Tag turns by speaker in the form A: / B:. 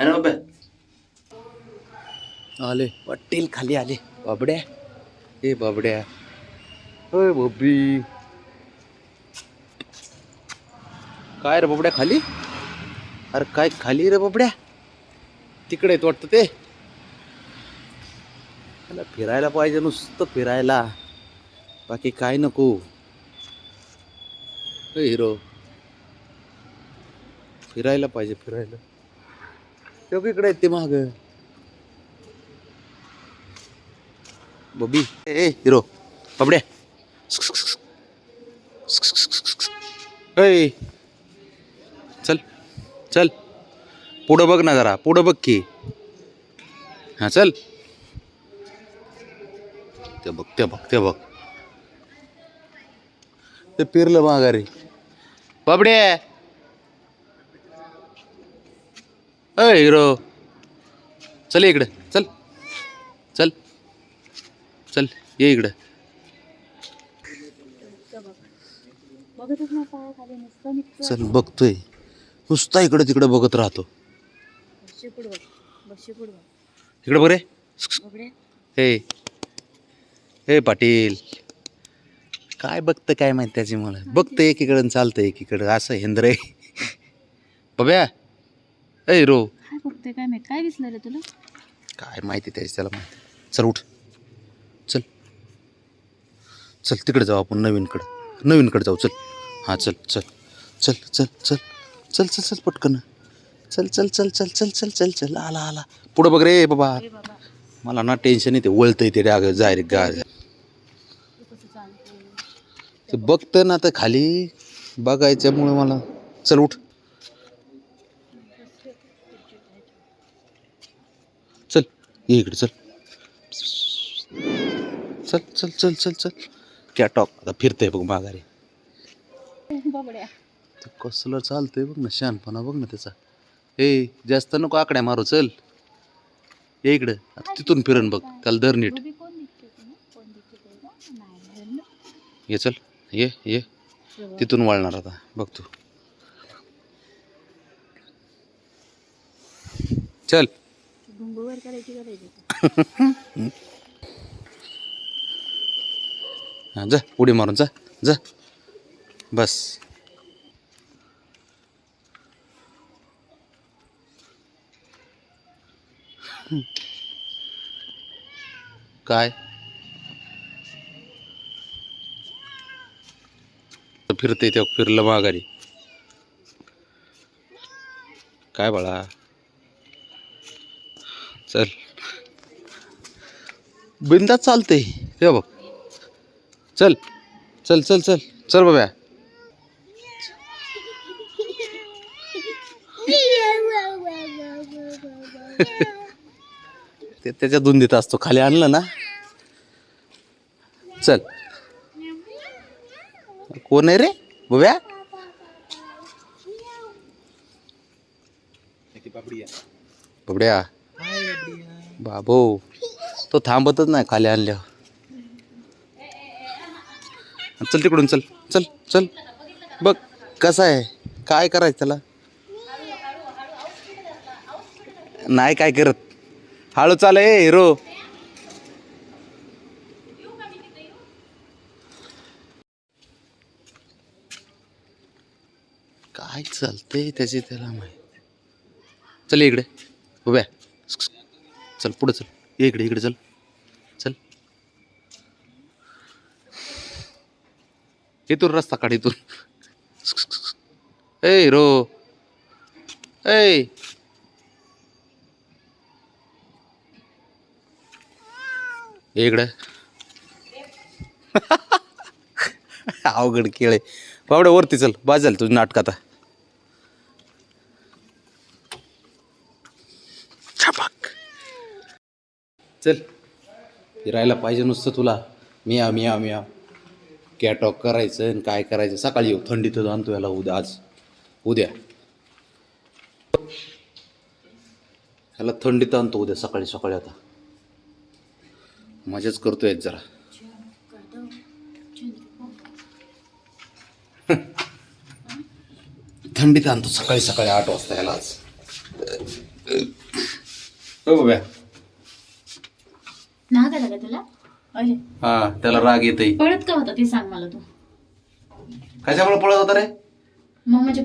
A: है ना बाबा आले. वाटेल खाली आले. बाबड्या? ए बाबड्या. होय बबी. काय रे बाबड्या खाली? अरे काय खाली रे बाबड्या? तिकडे वाटतं ते. फिरायला पाहिजे नुसतं फिरायला. बाकी काय नको. हिरो. फिरायला पाहिजे फिरायला. तेव्हा इकडे आहेत ते महाग बबी. ए हिरो बाबड्या चल चल. पुढं बघ ना जरा पुढं बघ की. हां चल. ते बघ ते बघ ते बघ. ते पिरलं माघारी. बाबड्या अय हिरो. चल इकडं. चल. चल. चल ये इकडं. चल बघतोय. नुसता इकडं तिकडं बघत राहतो. इकडं बरे हे. हे पाटील. काय बघतं काय माहिती त्याची मला? बघतं एकीकडं चालतं एकीकडं. असं हेंद्र आहे बब्या ए रो
B: काय बघते काय मी काय दिसलं रे तुला?
A: काय माहिती त्याची त्याला माहिती. चल उठ. चल. चल तिकडे जाऊ आपण नवीनकडं. नवीनकडे जाऊ चल. हां चल चल. चल चल चल. चल चल चल पटकन. चल चल चल चल चल चल चल चल. आला आला. पुढं बघ रे बाबा. मला ना टेन्शन येते वळतंय ते डाग जाय रे गा बघतं ना तर खाली. बघायच्यामुळे मला. चल उठ चल ये इकडे चल. चल चल चल चल चल. कॅटॉक आता फिरतंय बघ माघारी. ते कसलं चालतंय बघ ना शहाणपणा बघ ना त्याचा. ए जास्त नको आकड्या मारू चल. ये इकडं. आता तिथून फिरण बघ त्याला धर नीट. ये चल. ये ये. तिथून वळणार आता. बघ तू. चल.
B: करायची करायची.
A: हा जा उडी मारून जा जा. बस. काय? फिरते तेव्हा फिरलं माघारी. काय बाळा? चल. बिंदात चालते हे बघ. चल. चल चल चल. चल बाब्या. ते त्याच्या धुंदीत असतो. खाली आणलं ना? चल. कोण आहे रे? बब्या? बबड्या. बाबो तो थांबतच नाही खाली आणल्यावर. चल तिकडून चल चल चल. बघ कसं आहे काय करायचं त्याला? नाही काय करत. हळू चाल ए हिरो. काय चालतंय त्याची त्याला माहिती? चल इकडे उभ्या. चल पुढे चल. ये इकडे इकडे चल. चल. इथून रस्ता काढ इथून. ए रो. ए. इकडं इकडे. अवघड केळे आहे. वरती चल. बाजाल तुझी नाटक आता. चल. फिरायला पाहिजे नुसतं तुला. मिया मिया मिया. कॅटॉक करायचं आणि काय करायचं? सकाळी येऊ. थंडीत आणतो याला उद्या आज. उद्या. ह्याला थंडीत आणतो उद्या सकाळी सकाळी आता. मजाच करतोय जरा. थंडीत आणतो सकाळी सकाळी आठ वाजता याला आज. हो बाब्या.
B: तुला? अरे
A: हा त्याला राग येते
B: पळत का होता ते सांग मला तू.
A: कशामुळे पळत होता रे?
B: मग माझ्या